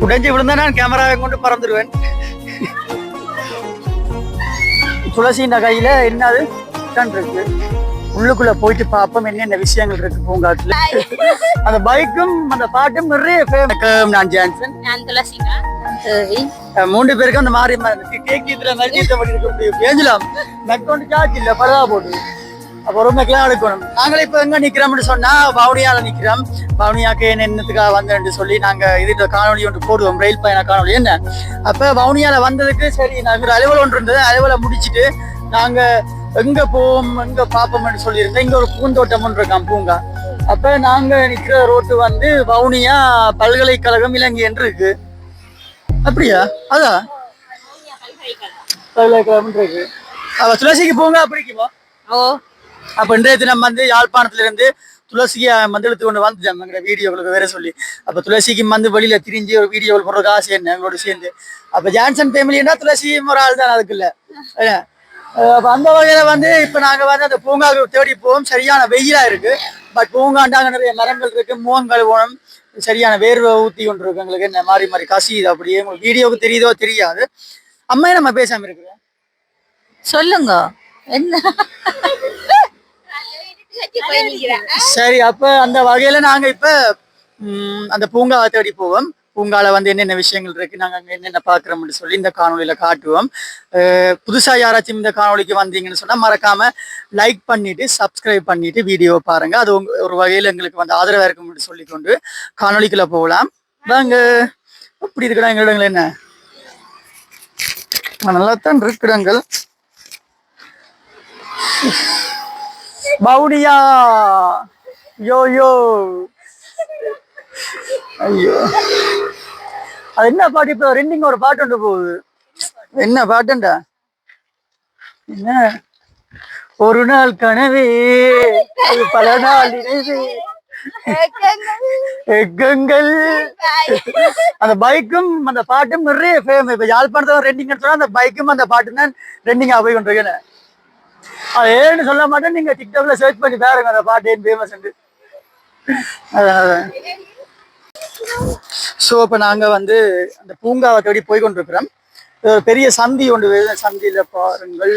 உடைஞ்சு விழுந்தா நான் கேமராவை கொண்டு பறந்துடுவேன் துளசியின் கையில என்னது? தான் இருக்கு. உள்ளுக்குள்ள போயிட்டு பார்ப்போம் என்னென்ன விஷயங்கள் இருக்கு பூங்காட்டுல அந்த பைக்கும் அந்த பாட்டும் நிறைய நான் ஜான்சன். நான் அஹ் மூன்று பேருக்கும் அந்த மாதிரி கேக் இதுல மல்டித்த பண்ணிருக்க முடியும் பேஞ்சலாம். மெக்கொண்டு சார்ஜ் இல்ல பரவா போட்டு. அப்போ ரொம்ப எடுக்கணும் நாங்களே இப்போ எங்கே நிற்கிறோம்னு சொன்னால் பவுனியாவில் நிற்கிறோம் பவுனியாக்கு என்ன என்னத்துக்காக வந்தேன்னு சொல்லி நாங்கள் இது காணொலி ஒன்று போடுவோம். ரயில் பயண காணொலி என்ன? அப்போ பவுனியாவில் வந்ததுக்கு சரி நாங்கள் அலுவல் ஒன்று இருந்தது. அலுவலை முடிச்சுட்டு நாங்கள் எங்கே போவோம் எங்கே பார்ப்போம்னு சொல்லியிருந்தேன். இங்கே ஒரு பூந்தோட்டம் ஒன்று இருக்கான் பூங்கா. அப்போ நாங்கள் நிற்கிற ரோட்டு வந்து வவுனியா பல்கலைக்கழகம் இலங்கை என்று இருக்கு. அப்படியா? அதான் பல்கலைக்கழகம் இருக்கு. அவ துளசிக்கு போங்க அப்படிக்குமா ஓ. அப்ப இன்றைய தினம் வந்து யாழ்ப்பாணத்துல இருந்து துளசியை வந்து எடுத்து கொண்டு வந்துட்டேன் எங்க வீடியோவுக்கு வேற சொல்லி. அப்போ துளசிக்கு வந்து வெளியில திரிஞ்சு ஒரு வீடியோவில் போடுறதுக்கு ஆசை என்ன? எங்களோட சேர்ந்து. அப்போ ஜான்சன் ஃபேமிலின்னா துளசியும் ஒரு ஆள் தான் அதுக்கு இல்ல. அந்த வகையில வந்து இப்போ நாங்க வந்து அந்த பூங்காவுக்கு தேடி போவோம். சரியான வெயிலா இருக்கு. பட் பூங்காண்டாங்க நிறைய மரங்கள் இருக்கு. மூங்கல் போனோம் சரியான வேர்வை ஊற்றி கொண்டு இருக்கு. எங்களுக்கு என்ன மாறி மாறி கசியுது அப்படியே. உங்களுக்கு வீடியோவுக்கு தெரியுதோ தெரியாது. அம்மையை நம்ம பேசாமல் இருக்கிறோம். சொல்லுங்க. என்ன? சரி அப்ப அந்த வகையில நாங்க இப்ப அந்த பூங்காவை தேடி போவோம். பூங்கால வந்து என்னென்ன விஷயங்கள் இருக்கு நாங்க அங்க என்னென்ன பாக்குறோம்னு சொல்லி இந்த காணொளியில காட்டுவோம். புதுசா யாராச்சும் இந்த காணொளிக்கு வந்தீங்கன்னு சொன்னா மறக்காம லைக் பண்ணிட்டு சப்ஸ்கிரைப் பண்ணிட்டு வீடியோ பாருங்க. அது ஒரு வகையில எங்களுக்கு வந்து ஆதரவா இருக்கும்னு சொல்லிக்கொண்டு காணொளிக்குள்ள போகலாம். வாங்க. அப்படி இருக்கிற எங்க இடங்கள் என்ன? நல்லா தான் இருக்கிறங்கள் பவுனியா யோ யோ. ஐயோ. அது என்ன பாட்டு? இப்போ ரெண்டிங் ஒரு பாட்டு ஒன்று போகுது. என்ன பாட்டுண்டா? என்ன? ஒரு நாள் கனவே அது பல நாள் நினைவே. எக்கங்கள். அந்த பைக்கும் அந்த பாட்டும் நிறைய ஃபேமஸ் இப்போ யாழ்ப்பாணத்தில் ரெண்டிங் எடுத்தோம்னா அந்த பைக்கும் அந்த பாட்டும் தான் ரெண்டிங்கா போய் கொண்டிருக்கேன் அது ஏன்னு சொல்ல மாட்டேன். நீங்க டிக்டாக்ல சர்ச் பண்ணி பாருங்க அந்த பாட்டு ஏன் ஃபேமஸ் அதான் ஸோ இப்போ நாங்கள் வந்து அந்த பூங்காவை தேடி போய் கொண்டிருக்கிறோம். பெரிய சந்தி ஒன்று சந்தியில் பாருங்கள்.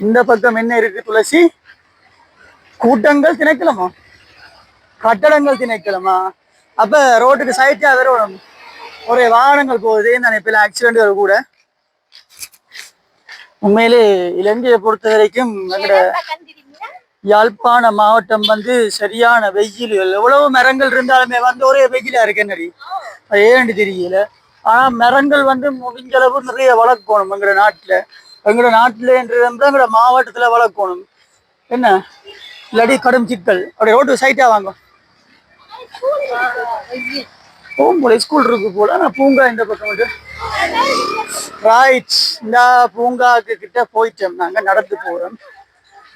இந்த பக்கம் என்ன இருக்கு துளசி? கூட்டங்கள் திணைக்கலாமா கட்டடங்கள் திணைக்கலாமா அப்ப ரோட்டுக்கு சைட்டாக வேற ஒரு ஒரே வாகனங்கள் போகுது. நினைப்பில் ஆக்சிடென்ட் கூட. உண்மையிலே இலங்கையை பொறுத்த வரைக்கும் எங்கட யாழ்ப்பாண மாவட்டம் வந்து சரியான வெயில் எவ்வளவு மரங்கள் இருந்தாலுமே வந்து ஒரே வெயிலா இருக்கு என்னடி? ஏன்னு தெரியல. ஆனா மரங்கள் வந்து முடிஞ்ச அளவு நிறைய வளர்க்கணும் எங்களோட நாட்டுல. எங்களோட நாட்டுல என்று இருந்தா எங்களோட மாவட்டத்துல வளர்க்கணும். என்ன? இல்லாட்டி கடும் சிக்கல். அப்படியே ரோட்டு சைட்டா வாங்க. போகும் போல ஸ்கூல் இருக்கு போல. ஆனா பூங்கா இந்த பக்கம் வந்து. ரைட் இந்த பூங்காக்கு கிட்ட போயிட்டோம். நாங்கள் நடந்து போகிறோம்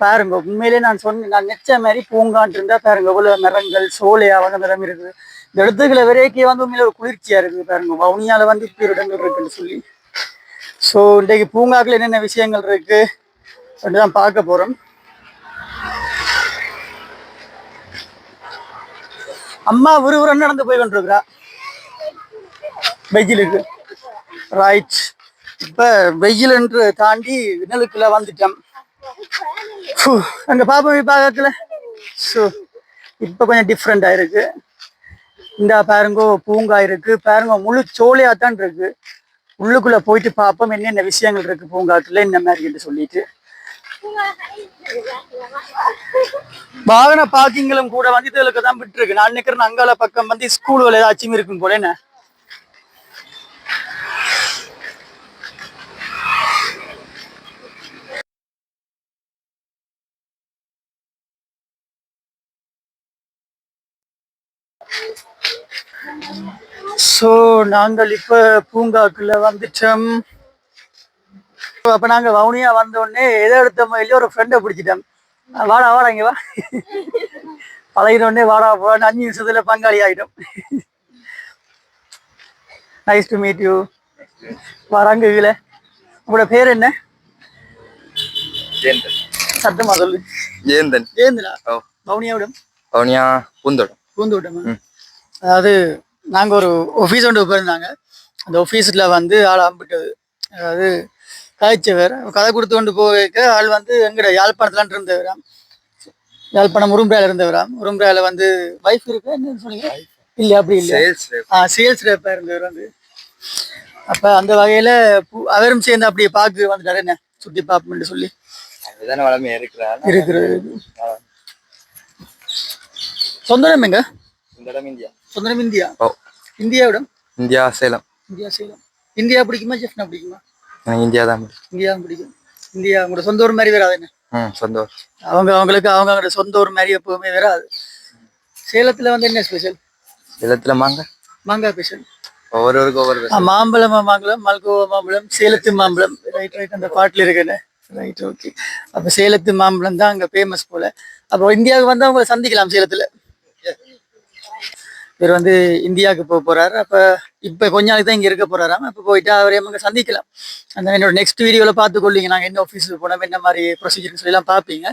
பாருங்க உண்மையிலே நான் சொன்ன நான் நெச்ச மாதிரி பூங்கான் இருந்தா பாருங்க இவ்வளோ மரங்கள் சோலையா வந்து மரம் இருக்குது. இந்த இடத்துக்குள்ள வரைக்கும் வந்து உண்மையில ஒரு குளிர்ச்சியா இருக்குது பாருங்க. வவுனியால வந்து இப்படி இடங்கள் இருக்குன்னு சொல்லி. ஸோ இன்றைக்கு பூங்காக்கில் என்னென்ன விஷயங்கள் இருக்கு? தான் பார்க்க போறோம். அம்மா விறுவிறுன்னு நடந்து போய் கொண்டிருக்கிறா வெயிலுக்கு ரைட் இப்ப வெயில் என்று தாண்டி நிழலுக்குள்ள வந்துட்டோம். அங்கே அங்க பாப்பா பார்க்கல ஸோ இப்போ கொஞ்சம் டிஃப்ரெண்ட் இருக்கு. இந்த பாருங்க பூங்கா இருக்கு. பாருங்க முழு சோலையா தான் இருக்கு. உள்ளுக்குள்ள போயிட்டு பார்ப்போம் என்னென்ன விஷயங்கள் இருக்கு பூங்காக்குள்ள இந்த மாதிரி சொல்லிட்டு. வாகன பார்க்கிங்களும் கூட வந்து இதுகளுக்கு தான் விட்டுருக்கு. நான் நினைக்கிறேன் அங்கால பக்கம் வந்து ஸ்கூல்கள் ஏதாச்சும் இருக்கும் போல என்ன? ஸோ நாங்கள் இப்ப பூங்காக்குள்ள வந்துட்டோம். அப்ப நாங்க வவுனியா வந்த உடனே எதை எடுத்த இல்லையோ ஒரு ஃப்ரெண்டை பிடிச்சிட்டோம். வாடா வாடா இங்க வா. பழகின உடனே வாடா போடா அஞ்சு நிமிஷத்துல பங்காளி ஆயிட்டோம். நைஸ் டு மீட் யூ வராங்க கீழே உங்களோட பேர் என்ன? ஜெயந்தன். சத்தமா சொல்லு. ஜெயந்தன். ஜெயந்திரா ஓ. வவுனியாவிடம்? வவுனியா பூந்தோட்டம். பூந்தோட்டமா? அதாவது நாங்க ஒரு ஆஃபீஸ் ஒன்று போயிருந்தாங்க. அந்த ஆஃபீஸில் வந்து ஆள் அம்பிட்டது அதாவது காய்ச்சவர் கதை கொடுத்து கொண்டு போக ஆள் வந்து எங்கட யாழ்ப்பாணத்துலான் இருந்தவராம். யாழ்ப்பாணம் உரும்புறையில் இருந்தவராம். உரும்புறையில் வந்து வைஃப் இருக்கு என்னன்னு சொன்னீங்க? இல்லை அப்படி இல்லை ஆ சேல்ஸ் ரேப்பாக இருந்தவர் வந்து. அப்போ அந்த வகையில் அவரும் சேர்ந்து அப்படியே பார்க்க வந்துட்டாரு. என்ன சுற்றி பார்ப்போம்னு சொல்லி. அதுதானே வளமையா இருக்கிறாள் இருக்கிறது. சொந்த இடம் எங்க? இந்த இடம் இந்தியா. சொந்த இடம் இந்தியா. ஓ. இந்தியாவிடம் India Salem. India Salem. India பிடிக்குமா ஜெஃப்னா பிடிக்குமா? எனக்கு இந்தியா தான் பிடிக்கும். இந்தியா பிடிக்கும். இந்தியா உங்களோட சொந்த ஊர் மாதிரி வராது என்ன? ம் சொந்தம் அவங்க அவங்களுக்கு அவங்க அவங்களோட சொந்த ஊர் மாதிரி எப்பவுமே வராது. சேலத்துல வந்து என்ன ஸ்பெஷல் சேலத்துல மாங்க. மாங்காய் ஸ்பெஷல் ஒவ்வொருவருக்கும் ஒவ்வொரு மாம்பழம் மாம்பழம் மல்கோவா மாம்பழம் சேலத்து மாம்பழம். ரைட் ரைட் அந்த பாட்டில் இருக்குன்னு ரைட் ஓகே அப்போ சேலத்து மாம்பழம் தான் அங்கே ஃபேமஸ் போல. அப்போ இந்தியாவுக்கு வந்து அவங்களை சந்திக்கலாம் சேலத்தில். இவர் வந்து இந்தியாவுக்கு போக போறாரு. அப்போ இப்போ கொஞ்ச நாளைக்கு தான் இங்கே இருக்க போறாராம். அப்போ போயிட்டு அவரே அங்கே சந்திக்கலாம். அந்த என்னோட நெக்ஸ்ட் வீடியோவில் பார்த்துக்கொள்ளிங்க நாங்கள் என்ன ஆஃபீஸுக்கு போனோம் என்ன மாதிரி ப்ரொசீஜர்னு சொல்லலாம் பார்ப்பீங்க.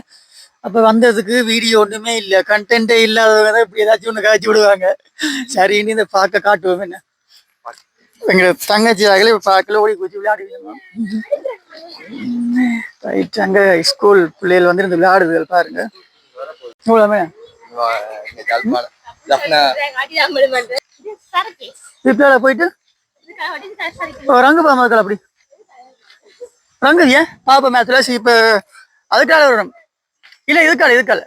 அப்போ வந்ததுக்கு வீடியோ ஒன்றுமே இல்லை. கண்டென்ட்டே இல்லாதவங்க தான் இப்படி ஏதாச்சும் ஒன்று காய்ச்சி விடுவாங்க. சரின்னு இதை பார்க்க காட்டுவோம் என்ன? எங்க தங்கச்சி அகலே பார்க்கல. ஓடி குச்சி விளையாடுவீங்க ரைட் அங்க ஸ்கூல் பிள்ளைகள் வந்து இருந்து விளையாடுதுகள் பாருங்க. இவ்வளவுமே இங்க போயிட்டு? ஓ, ரங்கு பாமா அப்படி. ரங்கு ஏன்? பாப்பா மேத்துல இப்ப அதுக்கால வரும் இல்ல இதுக்கால இதுக்கால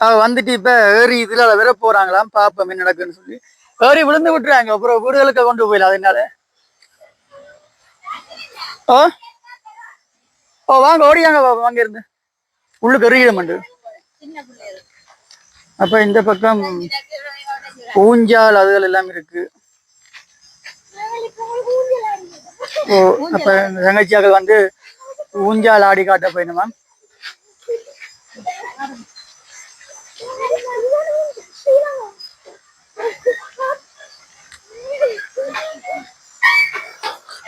அவ வந்துட்டு இப்ப ஏறி இதுல வர போறாங்களாம் பாப்போம் என்ன நடக்குன்னு சொல்லி. ஏறி விழுந்து விட்டுறாங்க அப்புறம் வீடுகளுக்கு கொண்டு போயிடலாம் அதனால ஓ? ஓ வாங்க ஓடியாங்க பாப்பா வாங்க இருந்து உள்ளுக்கு எறியிட மாட்டேன் அப்ப இந்த பக்கம் ஊஞ்சால் அதுகள் எல்லாம் இருக்கு. ஓ அப்ப இந்த தங்கச்சியாக்கள் வந்து ஊஞ்சால் ஆடி காட்ட போயிடுமா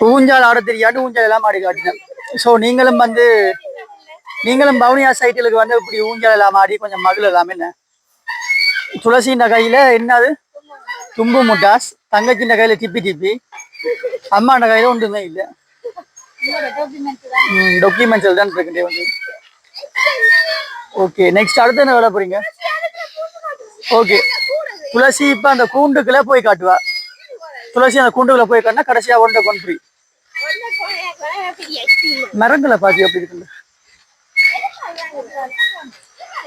ஊஞ்சால் ஆட தெரியாட்டு ஊஞ்சால் எல்லாம் ஆடி காட்டினேன். ஸோ நீங்களும் வந்து நீங்களும் பவுனியா சைட்டுகளுக்கு வந்து இப்படி ஊஞ்சால் எல்லாம் ஆடி கொஞ்சம் மகிழலாம் என்ன துளசின்ற கையில என்னது தும்பு முட்டாஸ் தங்கச்சின்ற கையில டிப்பி டிப்பி அம்மாண்ட கையில ஒன்றுமே இல்லை டாக்குமெண்ட்ஸ் தான் இருக்கு வந்து ஓகே நெக்ஸ்ட் அடுத்து என்ன வேலை போறீங்க ஓகே துளசி இப்ப அந்த கூண்டுக்குள்ள போய் காட்டுவா துளசி அந்த கூண்டுக்குள்ள போய் காட்டினா கடைசியா ஒன்றை கொண்டு மரங்களை பாத்தி எப்படி இருக்குங்க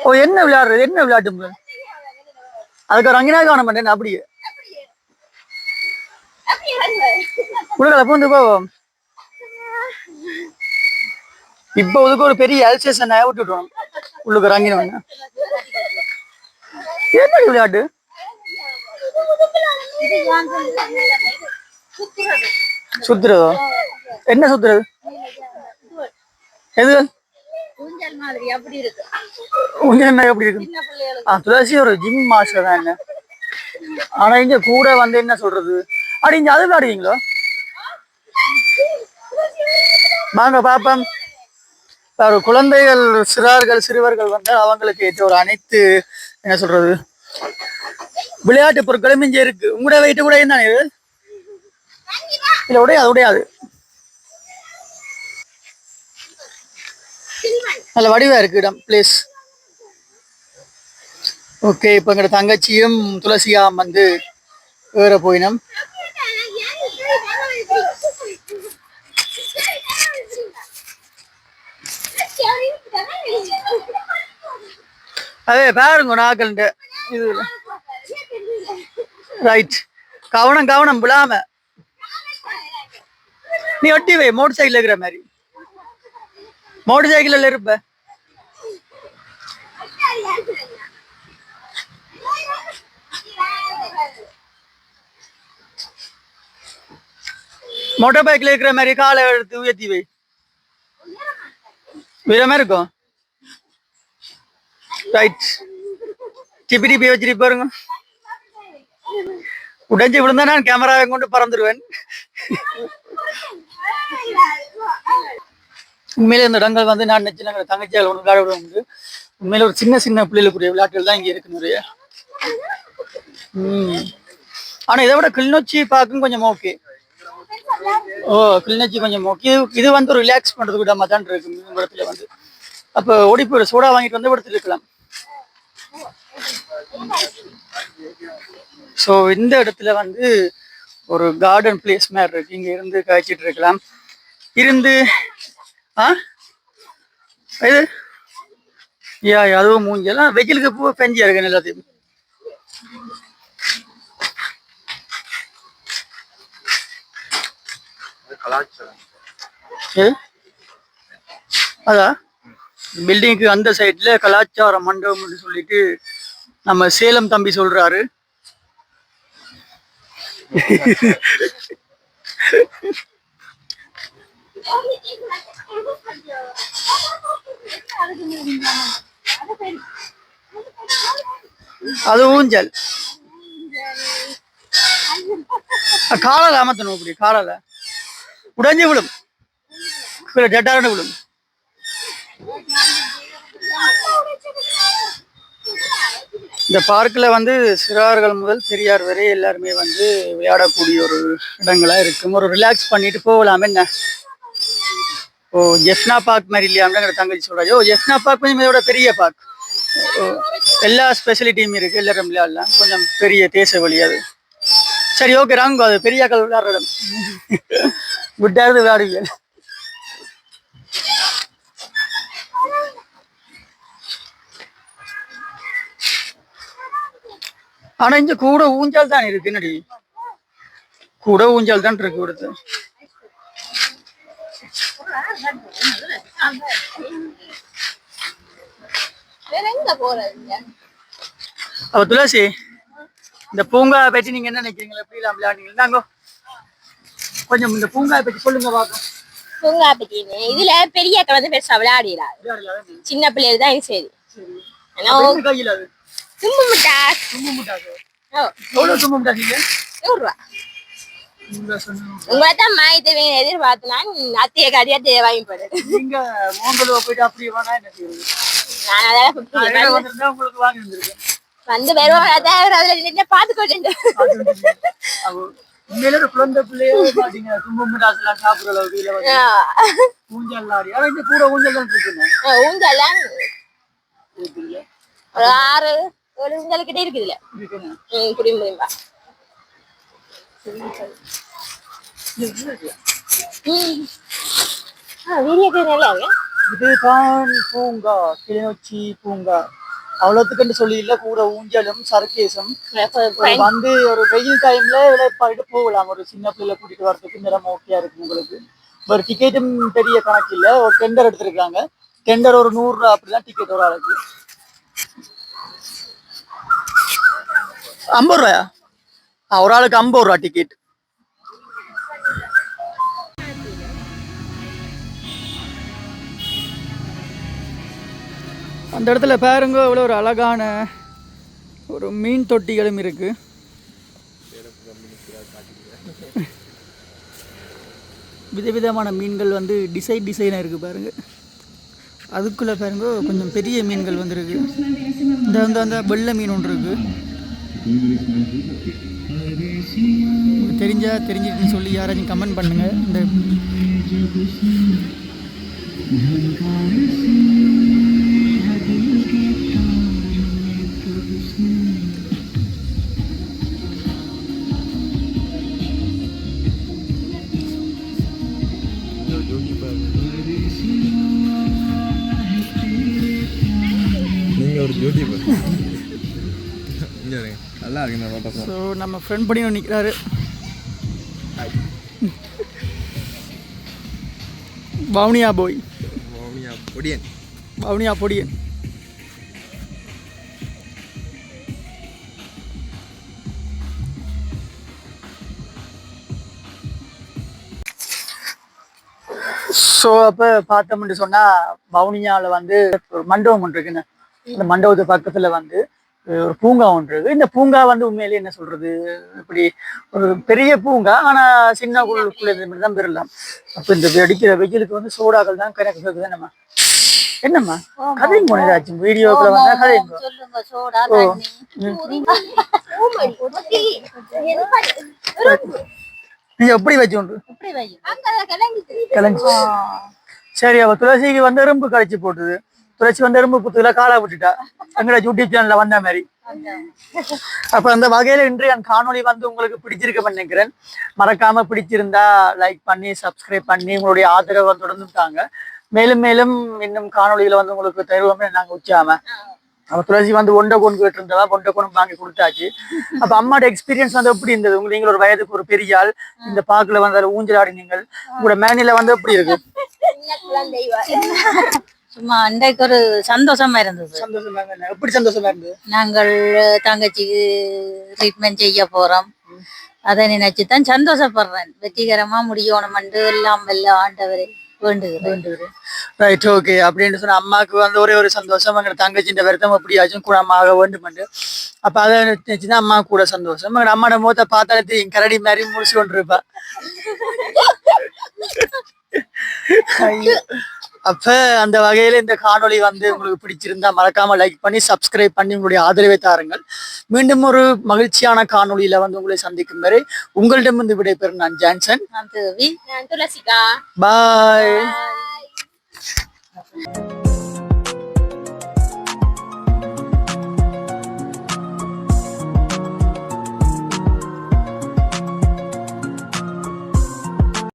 ஓ என்ன விளையாடுறது? என்ன விளையாட்டு அதுக்கு ஒரு அங்கனா காண மாட்டேன் அப்படியே. உலகள பூந்து போவோம் இப்போ இதுக்கு ஒரு பெரிய அல்சேஷன் விட்டுட்டோம் உள்ளுக்கு ஒரு அங்கின என்ன விளையாட்டு? சுத்துறதோ. என்ன சுத்துறது? எது? ஊஞ்சல் மாதிரி அப்படி இருக்கு. உங்க என்ன எப்படி இருக்கு. துளசி ஒரு ஜிம் மாஸ்டர் தான் என்ன. ஆனா இங்க கூட வந்து என்ன சொல்றது? அடி இங்க அது விளையாடுவீங்களோ? வாங்க பாப்போம். ஒரு குழந்தைகள் சிறார்கள் சிறுவர்கள் வந்து அவங்களுக்கு ஏற்ற ஒரு அனைத்து என்ன சொல்றது? விளையாட்டு பொருட்களும் இங்க இருக்கு. உங்களோட வெயிட்டு கூட என்ன இது? இல்ல உடையாது உடையாது. நல்ல வடிவாக இருக்கு இடம் பிளேஸ் ஓகே இப்போ எங்களோட தங்கச்சியும் துளசியாம் வந்து ஏற போயினோம். அதே பாருங்க நாக்கள்ண்டு இது ரைட் கவனம் கவனம் விழாம. நீ ஒட்டி வை மோட்டர் சைக்கிள் இருக்கிற மாதிரி. மோட்டர் சைக்கிள்ல இருப்ப. மோட்டார் பைக்ல இருக்கிற மாதிரி காலை எடுத்து உயர்த்தி வை. வீரமா இருக்கும். ரைட் டிபி டிபி வச்சிட்டு பாருங்க. உடைஞ்சு விழுந்தா நான் கேமராவை கொண்டு பறந்துடுவேன் உண்மையிலே இந்த இடங்கள் வந்து நான் நினைச்சு நாங்கள் தங்கச்சியால் ஒன்று விளையாட உண்டு உண்மையில ஒரு சின்ன சின்ன பிள்ளைகளுக்குரிய விளையாட்டுகள் தான் இங்கே இருக்கு நிறைய ஆனால் ஆனா இதை விட கிளிநொச்சி பார்க்கும் கொஞ்சம் ஓகே ஓ கிளிநொச்சி கொஞ்சம் ஓகே இது இது வந்து ரிலாக்ஸ் பண்றதுக்கு இடமா தான் இருக்கு இந்த இடத்துல வந்து. அப்போ ஓடி போய் சோடா வாங்கிட்டு வந்து இடத்துல இருக்கலாம். ஸோ இந்த இடத்துல வந்து ஒரு கார்டன் பிளேஸ் மாதிரி இருக்கு. இங்க இருந்து காய்ச்சிட்டு இருக்கலாம். இருந்து ஆ? இது? யா அதுவும் மூஞ்செல்லாம் வெயிலுக்கு பூ பெஞ்சியா இருக்கு எல்லாத்தையும்? கலாச்சாரம். எது அதா? பில்டிங்க்கு அந்த சைட்ல கலாச்சார மண்டபம்னு சொல்லிட்டு நம்ம சேலம் தம்பி சொல்றாரு. அது ஊஞ்சல். காலால அமர்த்தணும் இப்படி காலால. உடைஞ்சு விழும். டெட்டாரண்டு விடும் விழும். இந்த பார்க்கில் வந்து சிறார்கள் முதல் பெரியார் வரை எல்லாருமே வந்து விளையாடக்கூடிய ஒரு இடங்களா இருக்கும். ஒரு ரிலாக்ஸ் பண்ணிட்டு போகலாம். என்ன? ஓ ஜெஃப்னா பார்க் மாதிரி இல்லையா? அப்படிங்கிற தங்கச்சி சொல்றாங்க ஓ ஜெஃப்னா பார்க் கொஞ்சம் இதோட பெரிய பார்க். ஓ, எல்லா ஸ்பெசிலிட்டியும் இருக்கு. எல்லாரும் விளையாடலாம் கொஞ்சம் பெரிய தேச வழி அது. சரி ஓகே ராங்க. அது பெரிய கல் விளையாடுற இடம். விட்டாரு விளையாடுவீங்க. ஆனா இங்க கூட ஊஞ்சல் தான் இருக்கு. என்னடி? கூட ஊஞ்சல் தான் இருக்கு கொடுத்து அப்ப துளசி இந்த பூங்கா பற்றி நீங்க என்ன நினைக்கிறீங்க? எப்படி எல்லாம் விளையாடுறீங்க நாங்க கொஞ்சம் இந்த பூங்கா பற்றி சொல்லுங்க பாப்போம் பூங்கா பத்தினு இதுல பெரிய அக்கா வந்து பெருசா விளையாடிடாது. சின்ன பிள்ளைகள் தான் சரி. தும்பு முட்டா தும்பு முட்டாது ஓ. எவ்வளவு தும்பு முட்டா நூறு ரூபா உங்களை தான் வேணும் எதிர்பார்த்து நான் அத்தையை அத்தையை வாங்கி போடுறது நீங்க மோங்கலுவ போயிட்டு அப்படி வேணா என்ன செய்யுது நான் அதெல்லாம் உங்களுக்கு வாங்கி வந்திருக்கேன் வந்து வருவோம் அதான் அதுல நின்று பார்த்துக்கொண்டு அவ உண்மையில ஒரு குழந்தை பிள்ளையே பாத்தீங்க தும்பு முட்டாஸ் எல்லாம் சாப்பிடுற அளவுக்கு இல்ல ஊஞ்சல் ஆடி. ஆனா இந்த கூட ஊஞ்சல் தான் இருக்குங்க ஊஞ்சல்லாம் ஒரு ஆறு ஏழு ஊஞ்சல் கிட்ட ம் புரியும் புரியும்பா ம் ஆ வீடியோ நல்லா இருக்கு இதுதான் பூங்கா கிளிநொச்சி பூங்கா. அவ்வளோத்துக்குன்னு சொல்லி இல்ல கூட ஊஞ்சலும் சர்க்கேஸும். ஒரு வந்து ஒரு வெயில் டைம்ல விளையாடிட்டு போகலாம். ஒரு சின்ன பிள்ளைல கூட்டிட்டு வரதுக்கு நிறம் ஓகேயா இருக்கு உங்களுக்கு? ஒரு டிக்கெட்டும் பெரிய கணக்கு இல்ல. ஒரு டெண்டர் எடுத்திருக்காங்க. டெண்டர் ஒரு நூறு ரூபா அப்படிதான் டிக்கெட் ஒரு ஆளுக்கு. ஐம்பது ரூபாயா? ஒரு ஆளுக்கு ஐம்பது ரூபா டிக்கெட் அந்த இடத்துல பாருங்க இவ்வளோ ஒரு அழகான ஒரு மீன் தொட்டிகளும் இருக்கு. விதவிதமான மீன்கள் வந்து டிசைன் டிசைனாக இருக்குது பாருங்க. அதுக்குள்ளே பாருங்க கொஞ்சம் பெரிய மீன்கள் வந்துருக்கு. இந்த வந்து அந்த வெள்ளை மீன் ஒன்று இருக்குது தெரிஞ்சா தெரிஞ்சிருக்குன்னு சொல்லி யாராச்சும் கமெண்ட் பண்ணுங்க. இந்த நீங்க ஒரு யூடியூபர் இங்க நல்லா இருக்கு இந்த வாட்டர் ஸோ நம்ம ஃப்ரெண்ட் பண்ணி நிற்கிறாரு வவுனியா போய். மௌனியா பொடியன். வவுனியா பொடியன். ஸோ அப்போ பார்த்தோம்னு சொன்னால் வவுனியாவில் வந்து ஒரு மண்டபம் ஒன்று இருக்குன்னு அந்த மண்டபத்து பக்கத்தில் வந்து ஒரு பூங்கா ஒன்று இருக்கு இந்த பூங்கா வந்து உண்மையிலேயே என்ன சொல்றது? இப்படி ஒரு பெரிய பூங்கா ஆனால் சின்ன குழுக்குள்ள தான் பெறலாம். அப்போ இந்த அடிக்கிற வெயிலுக்கு வந்து சோடாக்கள் தான் கணக்கு நம்ம என்னம்மா? கதையும் போன ஏதாச்சும் வீடியோக்குள்ள வந்தா கதையும். தண்ணி. நீங்க எப்படி வச்சு உண்டு? கிளஞ்சி சரி அவ துளசிக்கு வந்து எறும்பு கழிச்சு போட்டுது. துளசி வந்து எறும்பு புத்துல காலை விட்டுட்டா. எங்களோட யூடியூப் சேனல்ல வந்த மாதிரி. அப்ப அந்த வகையில இன்று என் காணொளி வந்து உங்களுக்கு பிடிச்சிருக்க நினைக்கிறேன். மறக்காம பிடிச்சிருந்தா லைக் பண்ணி சப்ஸ்கிரைப் பண்ணி உங்களுடைய ஆதரவை தொடர்ந்து தாங்க. மேலும் மேலும் இன்னும் காணொலியில வந்து உங்களுக்கு தருவோம்னு நாங்க உச்சாம அப்ப துளசி வந்து ஒண்டை கொண்டு கேட்டு இருந்தா ஒண்டை கொண்டு வாங்கி கொடுத்தாச்சு. அப்ப அம்மாவோட எக்ஸ்பீரியன்ஸ் வந்து எப்படி இருந்தது? உங்களுக்கு நீங்க ஒரு வயதுக்கு ஒரு பெரிய ஆள். இந்த பாக்குல வந்து ஊஞ்சலாடி ஊஞ்சல் ஆடினீங்கள் உங்களோட மேனில வந்து எப்படி இருக்கு? சும்மா அன்றைக்கு ஒரு சந்தோஷமா இருந்தது. சந்தோஷமா. எப்படி சந்தோஷமா இருந்தது? நாங்கள் தங்கச்சிக்கு ட்ரீட்மெண்ட் செய்ய போறோம். அதை நினைச்சு தான் சந்தோஷப்படுறேன். வெற்றிகரமா முடியணும்னு எல்லாம் வெல்ல ஆண்டவரை வேண்டுகிறேன். ரைட் ஓகே அப்படின்னு சொன்ன அம்மாவுக்கு வந்து ஒரே ஒரு சந்தோஷம். தங்கச்சின்ற வருத்தம் எப்படியாச்சும் குணமாக வேண்டும் அப்ப அதை நினைச்சுதான் அம்மா கூட சந்தோஷம். எங்க அம்மாட முகத்தை பார்த்தாலே தெரியும் கரடி மாதிரி முடிச்சு கொண்டு இருப்பா ஐயோ. அப்ப அந்த வகையில இந்த காணொளி வந்து உங்களுக்கு பிடிச்சிருந்தா மறக்காம லைக் பண்ணி சப்ஸ்கிரைப் பண்ணி உங்களுடைய ஆதரவை தாருங்கள். மீண்டும் ஒரு மகிழ்ச்சியான காணொளியில வந்து உங்களை சந்திக்கும் வரை உங்களிடம் வந்து விடைபெறும் நான் ஜான்சன். நான் தேவி. நான் துளசிகா. பாய் Bye.